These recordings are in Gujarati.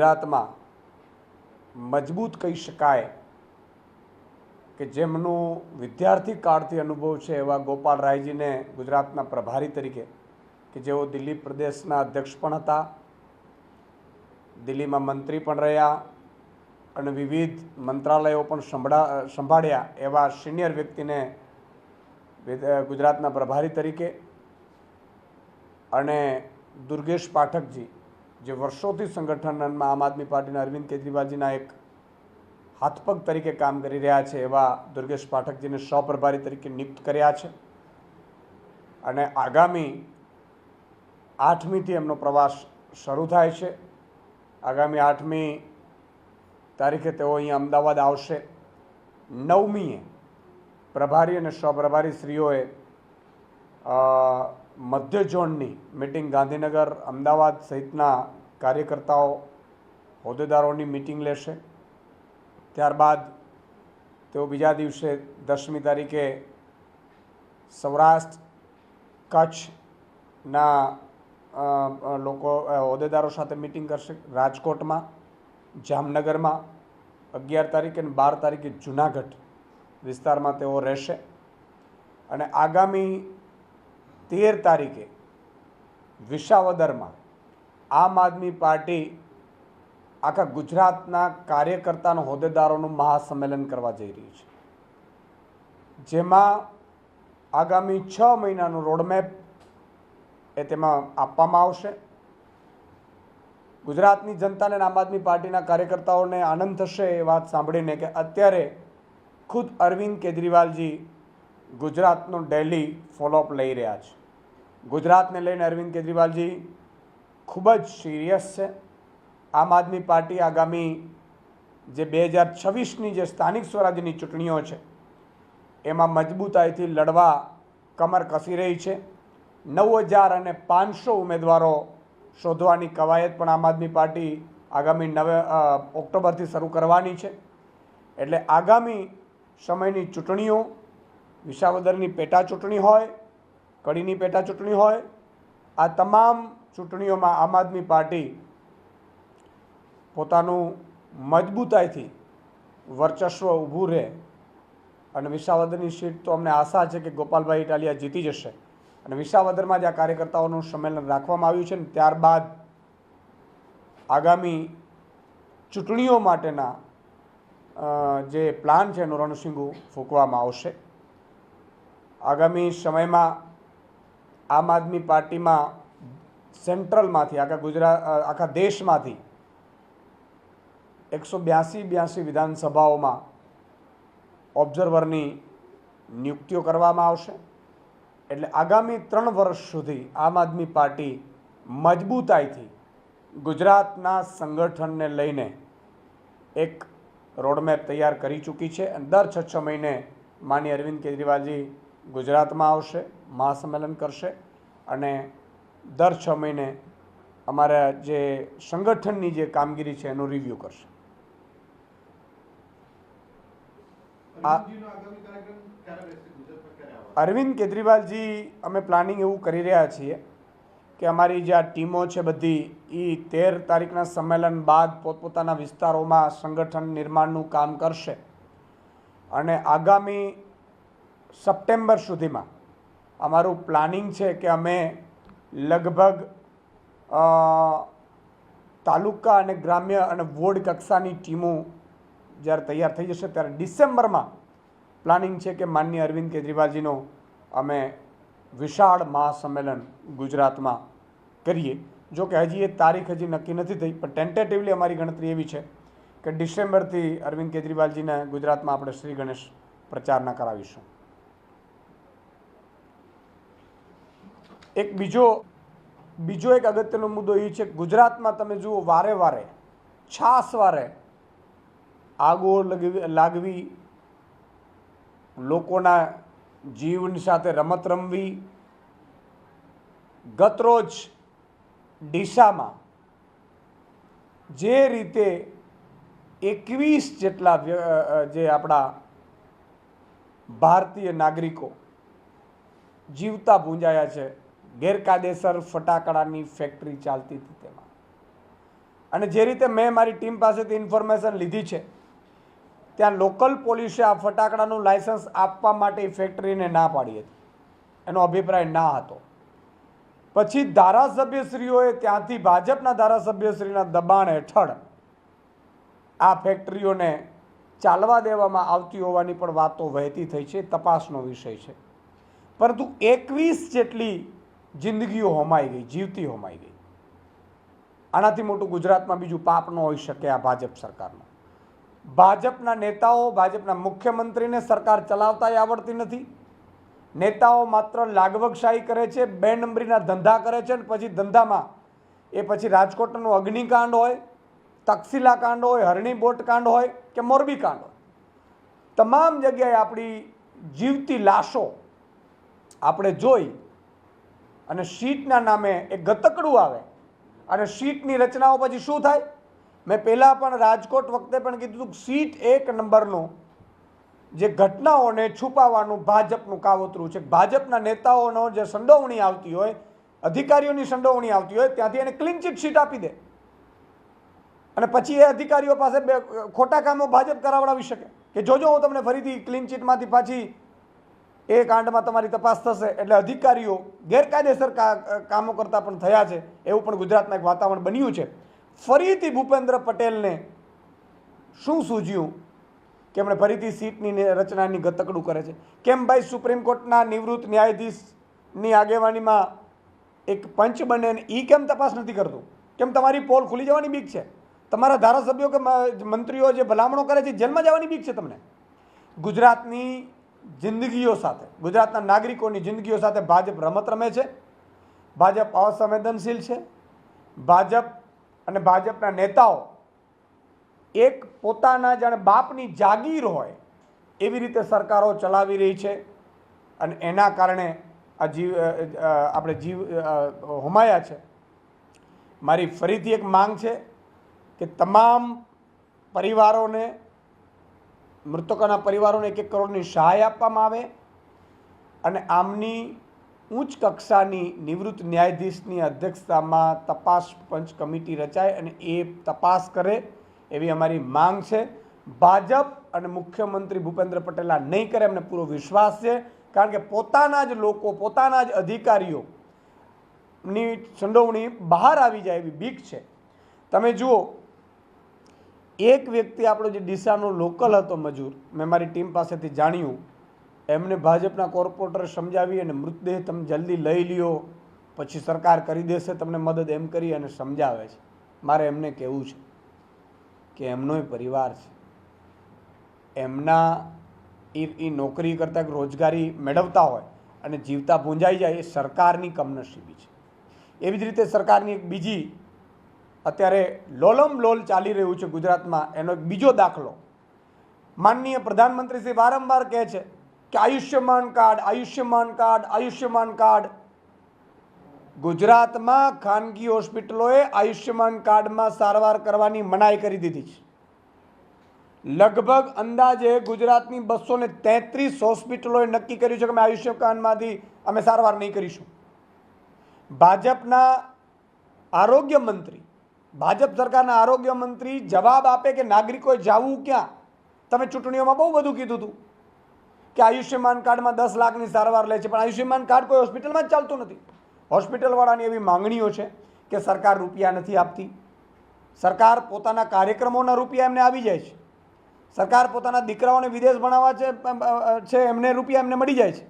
ગુજરાતમાં મજબૂત કહી શકાય કે જેમનું વિદ્યાર્થી કાળથી અનુભવ છે એવા ગોપાલ રાયજીને ગુજરાતના પ્રભારી તરીકે, કે જેઓ દિલ્હી પ્રદેશના અધ્યક્ષ પણ હતા, દિલ્હીમાં મંત્રી પણ રહ્યા અને વિવિધ મંત્રાલયો પણ સંભળા, સંભાળ્યા એવા સિનિયર વ્યક્તિને ગુજરાતના પ્રભારી તરીકે અને દુર્ગેશ પાઠકજી જે વર્ષોથી સંગઠનમાં આમ આદમી પાર્ટીના અરવિંદ કેજરીવાલજીના એક હાથપગ તરીકે કામ કરી રહ્યા છે એવા દુર્ગેશ પાઠકજીને સહપ્રભારી તરીકે નિયુક્ત કર્યા છે. અને આગામી આઠમીથી એમનો પ્રવાસ શરૂ થાય છે. આગામી આઠમી તારીખે તેઓ અહીંયા અમદાવાદ આવશે. નવમીએ પ્રભારી અને સહપ્રભારી શ્રીઓએ મધ્ય ઝોનની મિટિંગ ગાંધીનગર, અમદાવાદ સહિતના કાર્યકર્તાઓ, હોદ્દેદારોની મિટિંગ લેશે. ત્યારબાદ તેઓ બીજા દિવસે દસમી તારીખે સૌરાષ્ટ્ર કચ્છના લોકો હોદ્દેદારો સાથે મિટિંગ કરશે રાજકોટમાં, જામનગરમાં. અગિયાર તારીખે અને બાર તારીખે જુનાગઢ વિસ્તારમાં તેઓ રહેશે. અને આગામી તેર તારીખે વિસાવદરમાં આમ આદમી પાર્ટી આખા ગુજરાતના કાર્યકર્તાના, હોદ્દેદારોનું મહાસંમેલન કરવા જઈ રહી છે. જેમાં આગામી છ મહિનાનું રોડમેપ એ તેમાં આપવામાં આવશે. ગુજરાતની જનતાને આમ આદમી પાર્ટીના કાર્યકર્તાઓને આનંદ થશે એ વાત સાંભળીને કે અત્યારે ખુદ અરવિંદ કેજરીવાલજી ગુજરાતનો ડેલી ફોલોઅપ લઈ રહ્યા છે. ગુજરાતને લઈને અરવિંદ કેજરીવાલજી ખૂબ જ સિરિયસ છે. આમ આદમી પાર્ટી આગામી જે બે હજાર છવ્વીસની જે સ્થાનિક સ્વરાજ્યની ચૂંટણીઓ છે, એમાં મજબૂતાઈથી લડવા કમર કસી રહી છે. નવ હજાર અને પાંચસો ઉમેદવારો શોધવાની કવાયત પણ આમ આદમી પાર્ટી આગામી નવે ઓક્ટોબરથી શરૂ કરવાની છે. એટલે આગામી સમયની ચૂંટણીઓ, વિસાવદરની પેટા ચૂંટણી હોય કડીની પેટા ચૂંટણી હોય, આ તમામ ચૂંટણીઓમાં આમ આદમી પાર્ટી પોતાનું મજબૂતાઈથી વર્ચસ્વ ઊભું રહે અને વિસાવદરની સીટ તો અમને આશા છે કે ગોપાલભાઈ ઇટાલિયા જીતી જશે. અને વિસાવદરમાં જે આ કાર્યકર્તાઓનું સંમેલન રાખવામાં આવ્યું છે ને ત્યારબાદ આગામી ચૂંટણીઓ માટેના જે પ્લાન છે એનું રણસિંગુ ફૂંકવામાં આવશે. આગામી સમયમાં આમ આદમી પાર્ટીમાં સેન્ટ્રલમાંથી, આખા ગુજરાત આખા દેશમાંથી એકસો બ્યાસી બ્યાસી વિધાનસભાઓમાં ઓબ્ઝર્વરની નિયુક્તિઓ કરવામાં આવશે. એટલે આગામી ત્રણ વર્ષ સુધી આમ આદમી પાર્ટી મજબૂતાઈથી ગુજરાતના સંગઠનને લઈને એક રોડમેપ તૈયાર કરી ચૂકી છે. અને દર છ છ મહિને માની અરવિંદ કેજરીવાલજી ગુજરાતમાં આવશે મહાસંમેલન કરશે અને દર છ મહિને અમારા જે સંગઠનની જે કામગીરી છે એનું રિવ્યૂ કરશે? અરવિંદ કેજરીવાલજી, અમે પ્લાનિંગ એવું કરી રહ્યા છીએ કે અમારી જે આ ટીમો છે બધી એ તેર તારીખના સંમેલન બાદ પોતપોતાના વિસ્તારોમાં સંગઠન નિર્માણનું કામ કરશે અને આગામી સપ્ટેમ્બર સુધીમાં. અમારું પ્લાનિંગ છે કે અમે લગભગ તાલુકા અને ગ્રામ્ય અને વોર્ડ કક્ષાની ટીમો જ્યારે તૈયાર થઈ જશે ત્યારે ડિસેમ્બરમાં પ્લાનિંગ છે કે માનનીય અરવિંદ કેજરીવાલજીનો અમે વિશાળ મહાસંમેલન ગુજરાતમાં કરીએ. જો કે હજી એ તારીખ હજી નક્કી નથી થઈ, પણ ટેન્ટેટિવલી અમારી ગણતરી એવી છે કે ડિસેમ્બરથી અરવિંદ કેજરીવાલજીને ગુજરાતમાં આપણે શ્રી ગણેશ પ્રચારના કરાવીશું. એક બીજો બીજો એક અગત્યનો મુદ્દો એ છે ગુજરાતમાં તમે જુઓ, વારે વારે, છાસ વારે આગો લગવી, લાગવી, લોકોના જીવની સાથે રમત રમવી, ગતરોજ ડીસામાં જે રીતે એકવીસ જેટલા જે આપણા ભારતીય નાગરિકો જીવતા ભૂંજાયા છે ગેરકાયદેસર ફટાકડાની ફેક્ટરી ચાલતી હતી તેમાં. અને જે રીતે મેં મારી ટીમ પાસેથી ઇન્ફોર્મેશન લીધી છે, ત્યાં લોકલ પોલીસે આ ફટાકડાનું લાયસન્સ આપવા માટે ફેક્ટરીને ના પાડી હતી. એનો અભિપ્રાય ના હતો. પછી ધારાસભ્યશ્રીઓએ ત્યાંથી ભાજપના ધારાસભ્યશ્રીના દબાણ હેઠળ આ ફેક્ટરીઓને ચાલવા દેવામાં આવતી હોવાની પણ વાતો વહેતી થઈ છે તપાસનો વિષય છે. પરંતુ એકવીસ જેટલી જિંદગીઓ હોમાઈ ગઈ, જીવતી હોમાઈ ગઈ. આનાથી મોટું ગુજરાતમાં બીજું પાપ ન હોઈ શકે આ ભાજપ સરકારનું. ભાજપના નેતાઓ ભાજપના મુખ્યમંત્રીને સરકાર ચલાવતાય આવડતી નથી. નેતાઓ માત્ર લાગવગશાહી કરે છે, બે નંબરીના ધંધા કરે છે અને પછી ધંધામાં એ પછી રાજકોટનું અગ્નિકાંડ હોય તક્ષિલા કાંડ હોય, હરણી બોટ કાંડ હોય કે મોરબી કાંડ હોય. તમામ જગ્યાએ આપણી જીવતી લાશો આપણે જોઈ અને શીટના નામે એક ગતકડું આવે. અને શીટની રચનાઓ પછી શું થાય? મેં પહેલાં પણ રાજકોટ વખતે પણ કીધું સીટ એક નંબરનું જે ઘટનાઓને છુપાવવાનું ભાજપનું કાવતરું છે. ભાજપના નેતાઓનો જે સંડોવણી આવતી હોય, અધિકારીઓની સંડોવણી આવતી હોય, ત્યાંથી એને ક્લીન ચીટ શીટ આપી દે. અને પછી એ અધિકારીઓ પાસે ખોટા કામો ભાજપ કરાવડાવી શકે. કે જોજો હું તમને ફરીથી ક્લીન ચીટમાંથી પાછી એ કાંડમાં તમારી તપાસ થશે. એટલે અધિકારીઓ ગેરકાયદેસર કામો કરતા પણ થયા છે. એવું પણ ગુજરાતમાં એક વાતાવરણ બન્યું છે. ફરીથી ભૂપેન્દ્ર પટેલને શું સૂઝ્યું કે એમણે ફરીથી સીટની રચનાની ગતકડું કરે છે. કેમ ભાઈ, સુપ્રીમ કોર્ટના નિવૃત્ત ન્યાયાધીશની આગેવાનીમાં એક પંચ બને એ કેમ તપાસ નથી કરતું? કેમ તમારી પોલ ખુલી જવાની બીક છે? તમારા ધારાસભ્યો કે મંત્રીઓ જે ભલામણો કરે છે જેલમાં જવાની બીક છે તમને? ગુજરાતની જિંદગીઓ સાથે, ગુજરાતના નાગરિકોની જિંદગીઓ સાથે ભાજપ રમત રમે છે, ભાજપ અસંવેદનશીલ છે, ભાજપ અને ભાજપના નેતાઓ એક પોતાના જાણે બાપની જાગીર હોય એવી રીતે સરકારો ચલાવી રહી છે અને એના કારણે આ જીવ આપણે જીવ હોમાયા છે. મારી ફરીથી એક માંગ છે કે તમામ પરિવારોને મૃતકોના પરિવારોને એક એક કરોડની સહાય આપવામાં આવે અને આમની ઉચ્ચ કક્ષાની નિવૃત્ત ન્યાયાધીશની અધ્યક્ષતામાં તપાસ પંચ કમિટી રચાય અને એ તપાસ કરે એવી અમારી માંગ છે. ભાજપ અને મુખ્યમંત્રી ભૂપેન્દ્ર પટેલ આ નહીં કરે એમને પૂરો વિશ્વાસ છે. કારણ કે પોતાના જ લોકો, પોતાના જ અધિકારીઓ ની સંડોવણી બહાર આવી જાય એવી બીક છે. તમે જુઓ એક વ્યક્તિ આપણો જે ડીસાનો લોકલ હતો મજૂર, મેં મારી ટીમ પાસેથી જાણ્યું, એમને ભાજપના કોર્પોરેટર સમજાવી અને મૃતદેહ તમે જલ્દી લઈ લ્યો, પછી સરકાર કરી દેશે, તમને મદદ એમ કરી અને સમજાવે છે. મારે એમને કહેવું છે કે એમનોય પરિવાર છે. એમના એ એ નોકરી કરતાં કે રોજગારી મેળવતા હોય અને જીવતા ભૂંજાઈ જાય એ સરકારની કમનસીબી છે. એવી જ રીતે સરકારની એક બીજી અત્યારે લોલમ લોલ ચાલી રહ્યું છે ગુજરાતમાં. એનો એક બીજો દાખલો. માનનીય પ્રધાનમંત્રી શ્રી વારંવાર કહે છે કે Ayushman card Ayushman card Ayushman card. ગુજરાતમાં ખાનગી હોસ્પિટલોએ આયુષ્યમાન કાર્ડમાં સારવાર કરવાની મનાઈ કરી દીધી છે. લગભગ અંદાજે ગુજરાતની બસો ને તેત્રીસ હોસ્પિટલોએ નક્કી કર્યું છે કે અમે આયુષ્યમાનમાંથી અમે સારવાર નહીં કરીશું. ભાજપના આરોગ્ય મંત્રી ભાજપ સરકારના આરોગ્ય મંત્રી જવાબ આપે કે નાગરિકોએ જવું ક્યાં? તમે ચૂંટણીઓમાં બહુ બધું કીધું હતું કે આયુષ્યમાન કાર્ડમાં દસ લાખની સારવાર લે છે, પણ આયુષ્યમાન કાર્ડ કોઈ હોસ્પિટલમાં જ ચાલતું નથી. હોસ્પિટલવાળાની એવી માંગણીઓ છે કે સરકાર રૂપિયા નથી આપતી. સરકાર પોતાના કાર્યક્રમોના રૂપિયા એમને આવી જાય છે. સરકાર પોતાના દીકરાઓને વિદેશ ભણાવવા છે છે, એમને રૂપિયા એમને મળી જાય છે.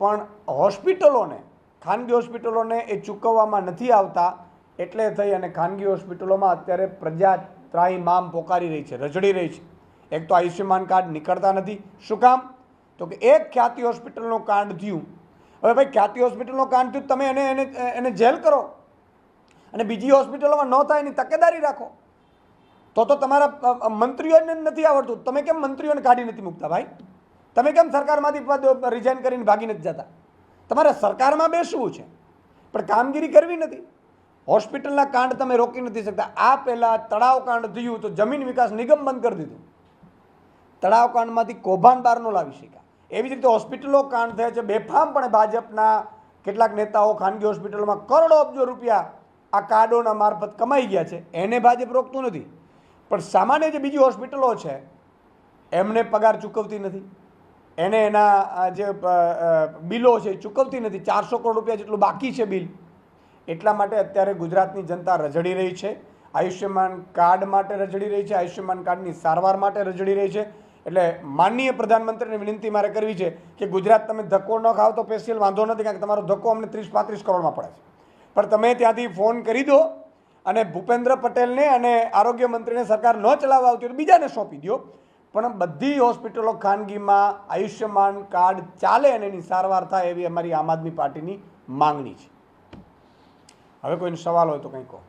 પણ હોસ્પિટલોને, ખાનગી હોસ્પિટલોને એ ચૂકવવામાં નથી આવતા એટલે થઈ અને ખાનગી હોસ્પિટલોમાં અત્યારે પ્રજા ત્રાહીમામ પોકારી રહી છે, રજડી રહી છે. એક તો આયુષ્યમાન કાર્ડ નીકળતા નથી. શું કામ? તો કે એક ખ્યાતિ હોસ્પિટલનું કાંડ થયું. હવે ભાઈ, ખ્યાતિ હોસ્પિટલનું કાંડ થયું, તમે એને એને એને જેલ કરો. અને બીજી હોસ્પિટલોમાં ન થાય એની તકેદારી રાખો. તો તો તમારા મંત્રીઓને નથી આવડતું. તમે કેમ મંત્રીઓને કાઢી નથી મૂકતા ભાઈ? તમે કેમ સરકારમાંથી રિઝાઇન કરીને ભાગી નથી જતા? તમારે સરકારમાં બેસવું છે. પણ કામગીરી કરવી નથી. હોસ્પિટલના કાંડ તમે રોકી નથી શકતા. આ પહેલાં તળાવ કાંડ થયું તો જમીન વિકાસ નિગમ બંધ કરી દીધું. તળાવ કાંડમાંથી કૌભાંડ બહાર ન લાવી શક્યા. એવી જ રીતે હોસ્પિટલો કાંડ થયા છે. બેફામપણે ભાજપના કેટલાક નેતાઓ ખાનગી હોસ્પિટલોમાં કરોડો અબજો રૂપિયા આ કાર્ડોના મારફત કમાઈ ગયા છે. એને ભાજપ રોકતું નથી. પણ સામાન્ય જે બીજી હોસ્પિટલો છે, એમને પગાર ચૂકવતી નથી. એને એના જે બિલો છે એ ચૂકવતી નથી. ચારસો કરોડ રૂપિયા જેટલું બાકી છે બિલ. એટલા માટે અત્યારે ગુજરાતની જનતા રજડી રહી છે. આયુષ્યમાન કાર્ડ માટે રજડી રહી છે. આયુષ્યમાન કાર્ડની સારવાર માટે રજડી રહી છે. એટલે માનનીય પ્રધાનમંત્રીને વિનંતી મારે કરવી છે કે ગુજરાત તમે ધક્કો ન ખાવ તો સ્પેશિયલ વાંધો નથી કારણ કે તમારો ધક્કો અમને ત્રીસ પાંત્રીસ કરોડમાં પડે છે. પણ તમે ત્યાંથી ફોન કરી દો અને ભૂપેન્દ્ર પટેલને અને આરોગ્ય મંત્રીને સરકાર ન ચલાવવા આવતી હોય તો બીજાને સોંપી દો. પણ બધી હોસ્પિટલો ખાનગીમાં આયુષ્યમાન કાર્ડ ચાલે અને એની સારવાર થાય એવી અમારી આમ આદમી પાર્ટીની માંગણી છે. હવે કોઈનો સવાલ હોય તો કંઈ કહો